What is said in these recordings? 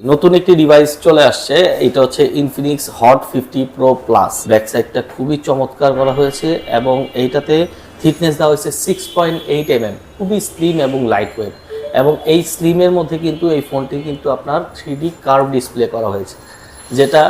নতুন একটি ডিভাইস চলে আসছে, এটা হচ্ছে Infinix Hot fifty Pro Plus back সাইডটা খুবই চমৎকার করা হয়েছে এবং এইটাতে থিকনেস দেওয়া হয়েছে six point eight M M খুবই স্লিম এবং লাইট ওয়েট এবং এই স্লিমের মধ্যে কিন্তু এই ফোনটি কিন্তু আপনার থ্রি কার্ভ ডিসপ্লে করা হয়েছে, যেটা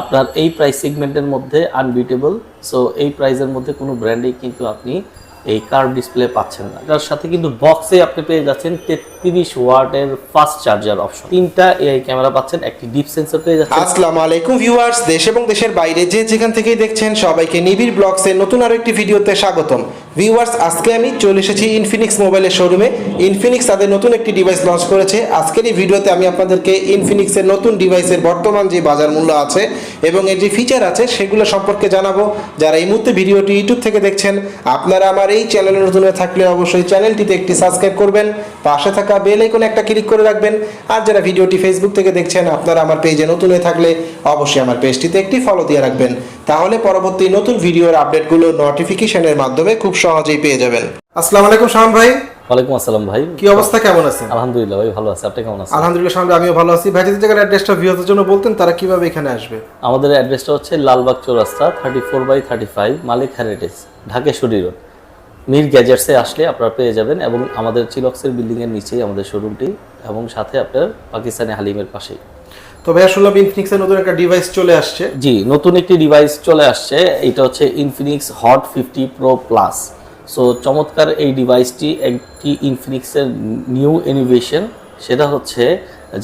আপনার এই প্রাইস সেগমেন্টের মধ্যে আনবিটেবল সো এই প্রাইসের মধ্যে কোনো ব্র্যান্ডেই কিন্তু আপনি এই কার্ভ ডিসপ্লে পাচ্ছেন না। তার সাথে কিন্তু বক্সে আপনি পেয়ে যাচ্ছেন তেত্রিশ ওয়াটের ফাস্ট চার্জার অপশন। তিনটা এআই ক্যামেরা পাচ্ছেন, একটি ডিপ সেন্সর পেয়ে যাচ্ছেন। আসসালামু আলাইকুম ভিউয়ার্স, দেশ এবং দেশের বাইরে যে যেখান থেকেই দেখছেন সবাইকে নিবিড় ব্লগসের নতুন আরও একটি ভিডিওতে স্বাগতম। ভিউয়ার্স, আজকে আমি চলে এসেছি ইনফিনিক্স মোবাইলের শোরুমে ইনফিনিক্স তাদের নতুন একটি ডিভাইস লঞ্চ করেছে। আজকের এই ভিডিওতে আমি আপনাদেরকে ইনফিনিক্সের নতুন ডিভাইসের বর্তমান যে বাজার মূল্য আছে এবং এর যে ফিচার আছে, সেগুলো সম্পর্কে জানাব। যারা এই মুহূর্তে ভিডিওটি ইউটিউব থেকে দেখছেন, আপনারা আমার এই চ্যানেলে নতুন হয়ে থাকলে অবশ্যই চ্যানেলটিতে একটি সাবস্ক্রাইব করবেন পাশে থাকা বেল আইকনে একটা ক্লিক করে রাখবেন আর যারা ভিডিওটি ফেসবুক থেকে দেখছেন আপনারা আমার পেজে নতুন হয়ে থাকলে অবশ্যই আমার পেজটিতে একটি ফলো দিয়ে রাখবেন। তাহলে পরবর্তী নতুন ভিডিওর আপডেটগুলো নোটিফিকেশনের মাধ্যমে খুব সহজেই পেয়ে যাবেন। আসসালামু আলাইকুম শাম ভাই। ওয়ালাইকুম আসসালাম ভাই। কি অবস্থা কেমন আছেন? আলহামদুলিল্লাহ ভাই ভালো আছে। আপনি কেমন আছেন? আলহামদুলিল্লাহ শাম আমিও ভালো আছি। ভাই যদি জায়গার অ্যাড্রেসটা ভিউয়ারদের জন্য বলতেন তারা কীভাবে এখানে আসবে? আমাদের অ্যাড্রেসটা হচ্ছে Lalbagh Chowrasta thirty four by thirty five Malik heritage Dhakeshwari road Mir গ্যাজেটসে আসলে আপনারা পেয়ে যাবেন এবং আমাদের চিলক্সের বিল্ডিংয়ের নিচেই আমাদের শোরুমটি এবং সাথে আপনার পাকিস্তানি হালিমের পাশেই। তবে শুনলাম ইনফিনিক্সের নতুন একটা ডিভাইস চলে আসছে। জি নতুন একটি ডিভাইস চলে আসছে। এটা হচ্ছে Infinix Hot fifty Pro Plus so চমৎকার এই ডিভাইসটি একটি ইনফিনিক্সের নিউ ইনোভেশন সেটা হচ্ছে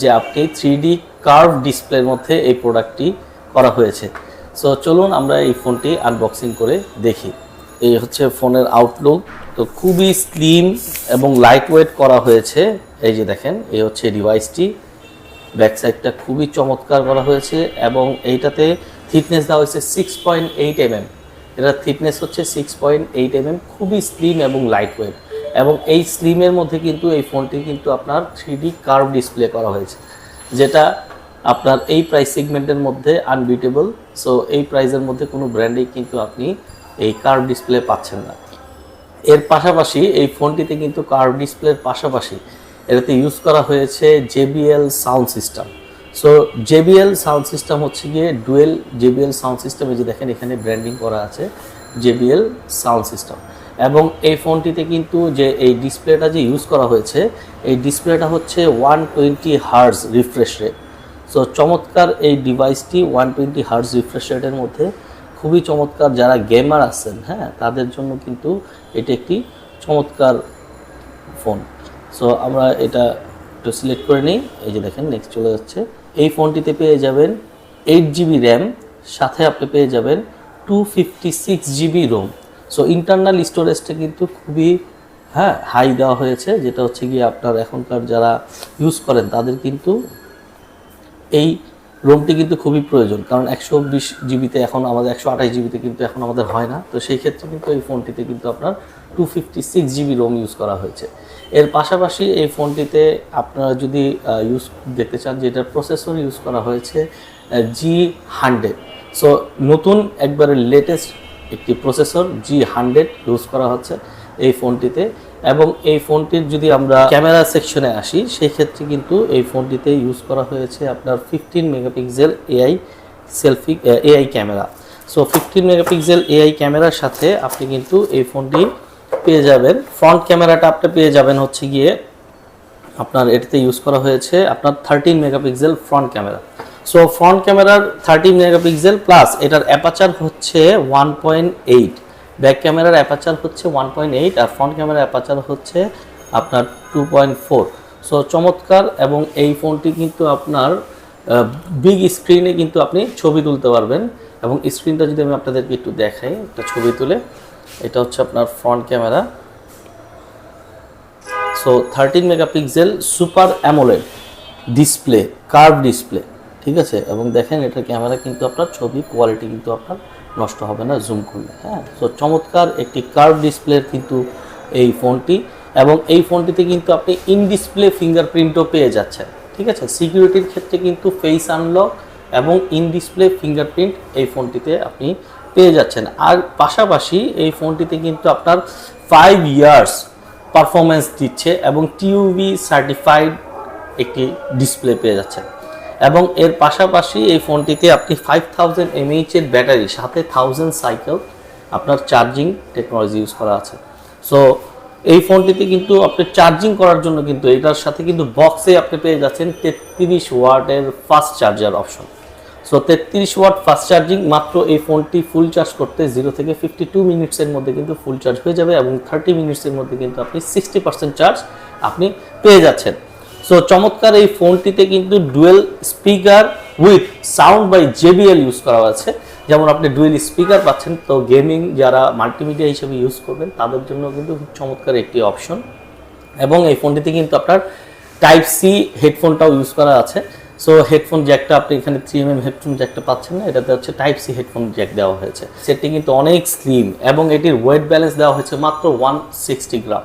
যে আপনি থ্রি ডি কার্ভ ডিসপ্লের মধ্যে এই প্রোডাক্টটি করা হয়েছে। সো চলুন আমরা এই ফোনটি আনবক্সিং করে দেখি। এই হচ্ছে ফোনের আউটলুক তো খুবই স্লিম এবং লাইট ওয়েট করা হয়েছে। এই যে দেখেন, এই হচ্ছে ডিভাইসটি ব্যাক সাইডটা খুবই চমৎকার করা হয়েছে এবং এইটাতে থিকনেস দেওয়া হয়েছে six point eight M M এটার থিকনেস হচ্ছে six point eight M M খুবই স্লিম এবং লাইট ওয়েট এবং এই স্লিমের মধ্যে কিন্তু এই ফোনটি কিন্তু আপনার থ্রি ডি কার্ভ ডিসপ্লে করা হয়েছে, যেটা আপনার এই প্রাইস সেগমেন্টের মধ্যে আনবিটেবল সো এই প্রাইসের মধ্যে কোনো ব্র্যান্ডেই কিন্তু আপনি এই কার্ভ ডিসপ্লে পাচ্ছেন না। এর পাশাপাশি এই ফোনটিতে কিন্তু কার্ভ ডিসপ্লের পাশাপাশি এটাতে ইউজ করা হয়েছে JBL sound system. So, JBL sound system হচ্ছে গিয়ে ডুয়েল জেবিএল সাউন্ড সিস্টেমে যে দেখেন এখানে ব্র্যান্ডিং করা আছে জেবিএল সাউন্ড সিস্টেম। এবং এই ফোনটিতে কিন্তু যে এই ডিসপ্লেটা যে ইউজ করা হয়েছে, এই ডিসপ্লেটা হচ্ছে one twenty hertz refresh rate. So, চমৎকার এই ডিভাইসটি ওয়ান টোয়েন্টি হার্স রিফ্রেশ রেটের মধ্যে খুবই চমৎকার যারা গেমার আছেন হ্যাঁ তাদের জন্য কিন্তু এটি একটি চমৎকার ফোন সো আমরা এটা একটু সিলেক্ট করে নিই। এই যে দেখেন নেক্সট চলে যাচ্ছে। এই ফোনটিতে পেয়ে যাবেন এইট জিবি র্যাম সাথে আপনি পেয়ে যাবেন two fifty six GB ROM so internal স্টোরেজটা কিন্তু খুবই হ্যাঁ হাই দেওয়া হয়েছে, যেটা হচ্ছে গিয়ে আপনার এখনকার যারা ইউজ করেন, তাদের কিন্তু এই রোমটি কিন্তু খুবই প্রয়োজন, কারণ একশো বিশ জিবিতে এখন আমাদের, একশো আঠাশ জিবিতে কিন্তু এখন আমাদের হয় না। তো সেই ক্ষেত্রে কিন্তু এই ফোনটিতে কিন্তু আপনার two fifty six GB ROM use করা হয়েছে। এর পাশাপাশি এই ফোনটিতে আপনারা যদি ইউজ দেখতে চান যে এটার প্রসেসর ইউজ করা হয়েছে জি হান্ড্রেড। সো নতুন একবারে লেটেস্ট একটি প্রসেসর জি হান্ড্রেড ইউজ করা হচ্ছে এই ফোনটিতে। এবং এই ফোনটির যদি আমরা ক্যামেরা সেকশনে আসি সেই ক্ষেত্রে কিন্তু এই ফোনটিতে ইউজ করা হয়েছে আপনার fifteen megapixel AI selfie AI camera. So fifteen megapixel AI ক্যামেরার সাথে আপনি কিন্তু এই ফোনটি পেয়ে যাবেন। ফ্রন্ট ক্যামেরাটা আপনি পেয়ে যাবেন হচ্ছে গিয়ে আপনার এটাতে ইউজ করা হয়েছে আপনার thirteen megapixel front camera. So front ক্যামেরার থার্টিন মেগাপিক্সেল প্লাস এটার অ্যাপাচার হচ্ছে ওয়ান পয়েন্ট এইট ব্যাক ক্যামেরার অ্যাপাচার হচ্ছে ওয়ান পয়েন্ট এইট আর ফ্রন্ট ক্যামেরার অ্যাপাচার হচ্ছে আপনার টু পয়েন্ট ফোর সো চমৎকার এবং এই ফোনটি কিন্তু আপনার বিগ স্ক্রিনে কিন্তু আপনি ছবি তুলতে পারবেন এবং স্ক্রিনটা যদি আমি আপনাদেরকে একটু দেখাই, একটা ছবি তুলে, এটা হচ্ছে আপনার front camera so thirteen megapixel super AMOLED display curve display ঠিক আছে? এবং দেখেন, এটা ক্যামেরা কিন্তু আপনার ছবি কোয়ালিটি কিন্তু আপনার নষ্ট হবে না জুম করলে হ্যাঁ? সো চমৎকার একটি কার্ভ ডিসপ্লের কিন্তু এই ফোনটি এবং এই ফোনটিতে কিন্তু আপনি ইন ডিসপ্লে ফিঙ্গারপ্রিন্টও পেয়ে যাচ্ছেন, ঠিক আছে? সিকিউরিটির ক্ষেত্রে কিন্তু ফেস আনলক এবং ইন ডিসপ্লে ফিঙ্গারপ্রিন্ট এই ফোনটিতে আপনি পেয়ে যাচ্ছেন। আর পাশাপাশি এই ফোনটিতে কিন্তু আপনার ফাইভ ইয়ার্স পারফরমেন্স দিচ্ছে এবং টিউবি সার্টিফাইড একটি ডিসপ্লে পেয়ে যাচ্ছেন। এবং এর পাশাপাশি এই ফোনটিতে আপনি ফাইভ থাউজেন্ড এমএইচ এর ব্যাটারি, সাথে থাউজেন্ড সাইকেল আপনার চার্জিং টেকনোলজি ইউজ করা আছে। সো এই ফোনটিতে কিন্তু আপনি চার্জিং করার জন্য কিন্তু এটার সাথে কিন্তু বক্সে আপনি পেয়ে যাচ্ছেন তেত্রিশ ওয়াটের ফাস্ট চার্জার অপশন সো তেত্রিশ ওয়াট ফাস্ট চার্জিং মাত্র এই ফোনটি ফুল চার্জ করতে জিরো থেকে ফিফটি টু মিনিটসের মধ্যে কিন্তু ফুল চার্জ হয়ে যাবে এবং থার্টি মিনিটসের মধ্যে কিন্তু আপনি সিক্সটি পার্সেন্ট চার্জ আপনি পেয়ে যাচ্ছেন। সো চমৎকার এই ফোনটিতে কিন্তু dual speaker with sound by JBL use করা আছে যেমন আপনি ডুয়েল স্পিকার পাচ্ছেন, তো গেমিং যারা মাল্টিমিডিয়া হিসেবে ইউজ করবেন, তাদের জন্য কিন্তু খুব চমৎকার একটি অপশন এবং এই ফোনটিতে কিন্তু আপনার টাইপ সি হেডফোনটাও ইউজ করা আছে। সো হেডফোন জ্যাকটা আপনি এখানে থ্রি এম এম হেডফোন জ্যাকটা পাচ্ছেন না, এটাতে হচ্ছে টাইপ সি হেডফোন জ্যাক দেওয়া হয়েছে। সেটি কিন্তু অনেক স্লিম এবং এটির ওয়েট ব্যালেন্স দেওয়া হয়েছে মাত্র ওয়ান সিক্সটি গ্রাম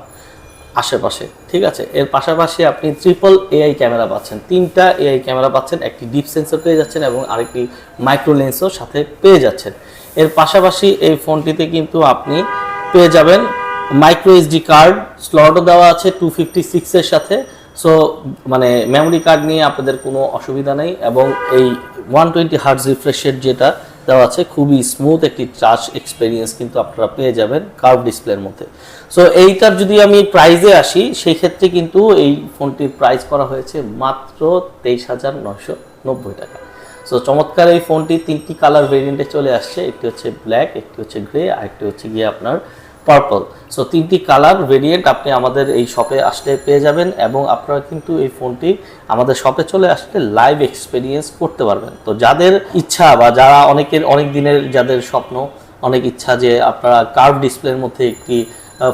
আশেপাশে, ঠিক আছে? এর পাশাপাশি আপনি ট্রিপল এআই ক্যামেরা পাচ্ছেন। তিনটা এআই ক্যামেরা পাচ্ছেন, একটি ডিপ সেন্সর পেয়ে যাচ্ছেন এবং আরেকটি মাইক্রো লেন্সও সাথে পেয়ে যাচ্ছেন। এর পাশাপাশি এই ফোনটিতে কিন্তু আপনি পেয়ে যাবেন মাইক্রো এসডি কার্ড স্লটও দেওয়া আছে টু ফিফটি সিক্সের সাথে। সো মানে মেমোরি কার্ড নিয়ে আপনাদের কোনো অসুবিধা নেই এবং এই ওয়ান টোয়েন্টি হার্টস রিফ্রেশের যেটা দেওয়া আছে, খুবই স্মুথ একটি চার্জ এক্সপিরিয়েন্স কিন্তু আপনারা পেয়ে যাবেন কার্ভ ডিসপ্লের মধ্যে। সো এইটার যদি আমি প্রাইজে আসি সেই ক্ষেত্রে কিন্তু এই ফোনটির প্রাইস করা হয়েছে মাত্র তেইশ হাজার নশো নব্বই টাকা। সো চমৎকার এই ফোনটি তিনটি কালার ভেরিয়েন্টে চলে আসছে। একটি হচ্ছে ব্ল্যাক একটি হচ্ছে গ্রে আর একটি হচ্ছে গিয়ে আপনার পার্পল সো তিনটি কালার ভেরিয়েন্ট আপনি আমাদের এই শপে আসলে পেয়ে যাবেন এবং আপনারা কিন্তু এই ফোনটি আমাদের শপে চলে আসলে লাইভ এক্সপিরিয়েন্স করতে পারবেন। তো, যাদের ইচ্ছা বা যারা অনেকের, অনেক দিনের যাদের স্বপ্ন, অনেক ইচ্ছা যে আপনারা কার্ভ ডিসপ্লের মধ্যে একটি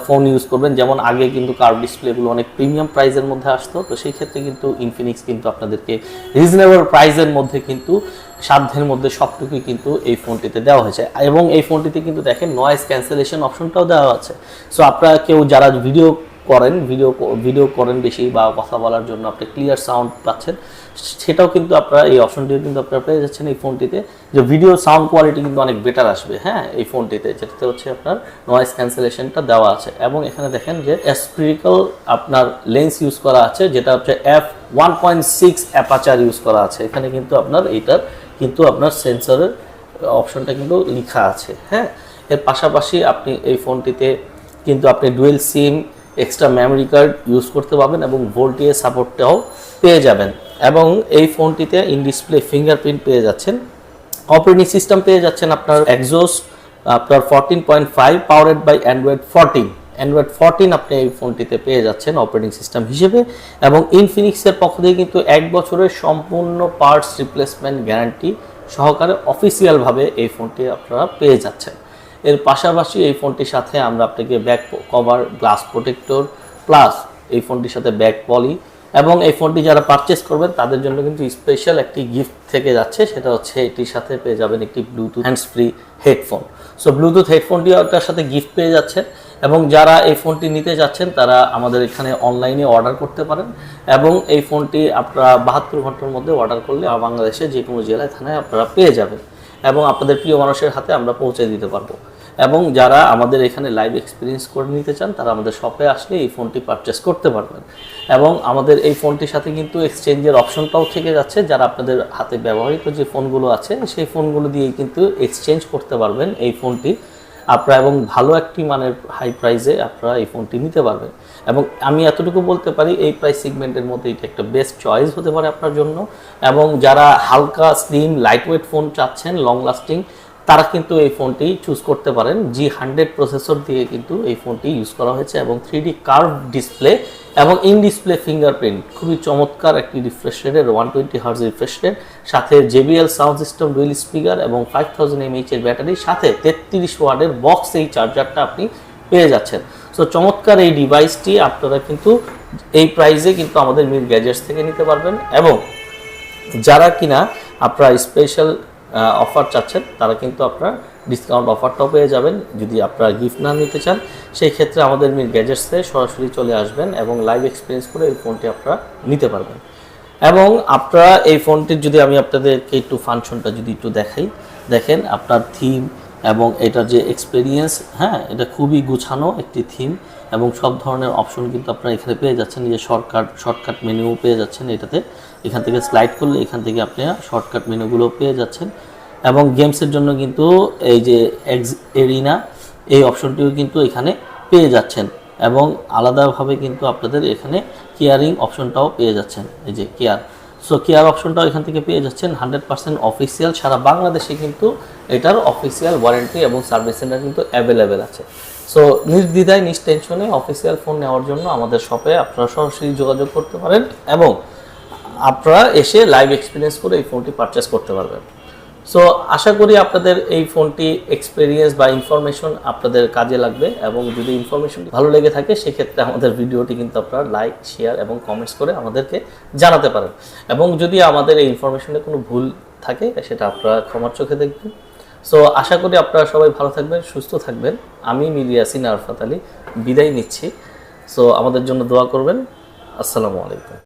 ফোন ইউজ করবেন। যেমন আগে কিন্তু কার্ভ ডিসপ্লেগুলো অনেক প্রিমিয়াম প্রাইসের মধ্যে আসতো। তো সেই ক্ষেত্রে কিন্তু ইনফিনিক্স কিন্তু আপনাদেরকে রিজনেবল প্রাইজের মধ্যে কিন্তু সাধ্যের মধ্যে সবটুকুই কিন্তু এই ফোনটিতে দেওয়া হয়েছে। এবং এই ফোনটিতে কিন্তু দেখেন নয়েজ ক্যান্সেলেশন অপশনটাও দেওয়া আছে। সো আপনারা কেউ যারা ভিডিও করেন ভিডিও ভিডিও করেন বেশি বা কথা বলার জন্য আপনি ক্লিয়ার সাউন্ড পাচ্ছেন, সেটাও কিন্তু আপনারা, এই অপশনটিও কিন্তু আপনারা পেয়ে যাচ্ছেন এই ফোনটিতে যে ভিডিও সাউন্ড কোয়ালিটি কিন্তু অনেক বেটার আসবে হ্যাঁ এই ফোনটিতে যেটাতে হচ্ছে আপনার নয়েস ক্যান্সেলেশনটা দেওয়া আছে। এবং এখানে দেখেন যে স্প্রিকল আপনার লেন্স ইউজ করা আছে, যেটা হচ্ছে F one point six aperture use করা আছে। এখানে কিন্তু আপনার এইটার কিন্তু আপনার সেন্সরের অপশনটা কিন্তু লেখা আছে হ্যাঁ। এর পাশাপাশি আপনি এই ফোনটিতে কিন্তু আপনি dual SIM extra memory card use করতে পারবেন এবং ভোল্টিএ সাপোর্টটাও পেয়ে যাবেন। এবং এই ফোনটিতে ইন ডিসপ্লে ফিঙ্গারপ্রিন্ট পেয়ে যাচ্ছেন। অপারেটিং সিস্টেম পেয়ে যাচ্ছেন আপনার এক্সোস আপনার fourteen point five powered by Android fourteen Android fourteen আপনি এই ফোনটিতে পেয়ে যাচ্ছেন অপারেটিং সিস্টেম হিসেবে। এবং ইনফিনিক্সের পক্ষ থেকে কিন্তু এক বছরের সম্পূর্ণ পার্টস রিপ্লেসমেন্ট গ্যারান্টি সহকারে অফিসিয়ালভাবে এই ফোনটি আপনারা পেয়ে যাচ্ছেন। এর পাশাপাশি এই ফোনটির সাথে আমরা আপনাকে back cover glass protector plus এই ফোনটির সাথে ব্যাক পলি এবং এই ফোনটি যারা পারচেস করবেন, তাদের জন্য কিন্তু স্পেশাল একটি গিফট থেকে যাচ্ছে। সেটা হচ্ছে এটির সাথে পেয়ে যাবেন একটি Bluetooth hands free headphone so Bluetooth হেডফোনটি ওটার সাথে গিফট পেয়ে যাচ্ছেন এবং যারা এই ফোনটি নিতে যাচ্ছেন, তারা আমাদের এখানে অনলাইনে অর্ডার করতে পারেন এবং এই ফোনটি আপনারা বাহাত্তর ঘণ্টার মধ্যে অর্ডার করলে বাংলাদেশে যে কোনো জেলায়, থানায় আপনারা পেয়ে যাবেন। এবং আপনাদের প্রিয় মানুষের হাতে আমরা পৌঁছে দিতে পারব। এবং যারা আমাদের এখানে লাইভ এক্সপিরিয়েন্স করে নিতে চান, তারা আমাদের শপে আসলে এই ফোনটি পারচেস করতে পারবেন। এবং আমাদের এই ফোনটির সাথে কিন্তু এক্সচেঞ্জের অপশনটাও থেকে যাচ্ছে, যারা আপনাদের হাতে ব্যবহৃত যে ফোনগুলো আছে, সেই ফোনগুলো দিয়েই কিন্তু এক্সচেঞ্জ করতে পারবেন এই ফোনটি আপনারা এবং ভালো একটি মানের হাই প্রাইসে আপনারা এই ফোনটি নিতে পারবেন। এবং আমি এতটুকু বলতে পারি, এই প্রাইস সেগমেন্টের মধ্যে এটা একটা বেস্ট চয়েস হতে পারে আপনার জন্য। এবং যারা হালকা স্লিম লাইট ওয়েট ফোন চাচ্ছেন লং লাস্টিং তারা কিন্তু এই ফোনটি চুজ করতে পারেন। জি হান্ড্রেড প্রসেসর দিয়ে কিন্তু এই ফোনটি ইউজ করা হয়েছে এবং থ্রি ডি কার্ভ ডিসপ্লে এবং ইন ডিসপ্লে ফিঙ্গারপ্রিন্ট খুবই চমৎকার একটি রিফ্রেশ রেটের one twenty hertz refresh rate সাথে JBL sound system dual speaker এবং ফাইভ থাউজেন্ড এমএইচ এর ব্যাটারি। সাথে তেত্রিশ ওয়ার্ডের বক্স এই চার্জারটা আপনি পেয়ে যাচ্ছেন। সো চমৎকার এই ডিভাইসটি আপনারা কিন্তু এই প্রাইসে কিন্তু আমাদের মিল গ্যাজেটস থেকে নিতে পারবেন এবং যারা কিনা আপনারা স্পেশাল অফার চাচ্ছেন, তারা কিন্তু আপনার ডিসকাউন্ট অফারটাও পেয়ে যাবেন। যদি আপনারা গিফট না নিতে চান, সেই ক্ষেত্রে আমাদের মিল গ্যাজেটসে সরাসরি চলে আসবেন এবং লাইভ এক্সপিরিয়েন্স করে এই ফোনটি আপনারা নিতে পারবেন। এবং আপনারা এই ফোনটির যদি আমি আপনাদেরকে একটু ফাংশনটা যদি একটু দেখাই, দেখেন আপনার থিম এবং এটার যে এক্সপিরিয়েন্স হ্যাঁ এটা খুবই গুছানো একটি থিম এবং সব ধরনের অপশন কিন্তু আপনারা এখানে পেয়ে যাচ্ছেন। যে শর্টকাট শর্টকাট মেনুও পেয়ে যাচ্ছেন এটাতে। এখান থেকে স্লাইড করলে এখান থেকে আপনি শর্টকাট মেনুগুলো পেয়ে যাচ্ছেন। এবং গেমসের জন্য কিন্তু এই যে এক্স এরিনা এই অপশনটিও কিন্তু এখানে পেয়ে যাচ্ছেন। এবং আলাদাভাবে কিন্তু আপনাদের এখানে কেয়ারিং অপশনটাও পেয়ে যাচ্ছেন। এই যে কেয়ার সো কেয়ার অপশনটাও এখান থেকে পেয়ে যাচ্ছেন। হান্ড্রেড পার্সেন্ট অফিসিয়াল সারা বাংলাদেশে কিন্তু এটার অফিসিয়াল ওয়ারেন্টি এবং সার্ভিস সেন্টার কিন্তু অ্যাভেলেবেল আছে। সো নির্দ্বিধায় নিষ্টেনশনে অফিসিয়াল ফোন নেওয়ার জন্য আমাদের শপে আপনারা সরাসরি যোগাযোগ করতে পারেন এবং আপনারা এসে লাইভ এক্সপিরিয়েন্স করে এই ফোনটি পারচেস করতে পারবেন। সো আশা করি আপনাদের এই ফোনটি এক্সপিরিয়েন্স বা ইনফরমেশন আপনাদের কাজে লাগবে এবং যদি ইনফরমেশন ভালো লেগে থাকে, সেক্ষেত্রে আমাদের ভিডিওটি কিন্তু আপনারা লাইক শেয়ার এবং কমেন্টস করে আমাদেরকে জানাতে পারেন। এবং যদি আমাদের এই ইনফরমেশনে কোনো ভুল থাকে, সেটা আপনারা ক্ষমার চোখে দেখবেন। সো আশা করি আপনারা সবাই ভালো থাকবেন, সুস্থ থাকবেন। আমি মিলিয়াসিন আরফাত আলী, বিদায় নিচ্ছি। সো আমাদের জন্য দোয়া করবেন। আসসালামু আলাইকুম।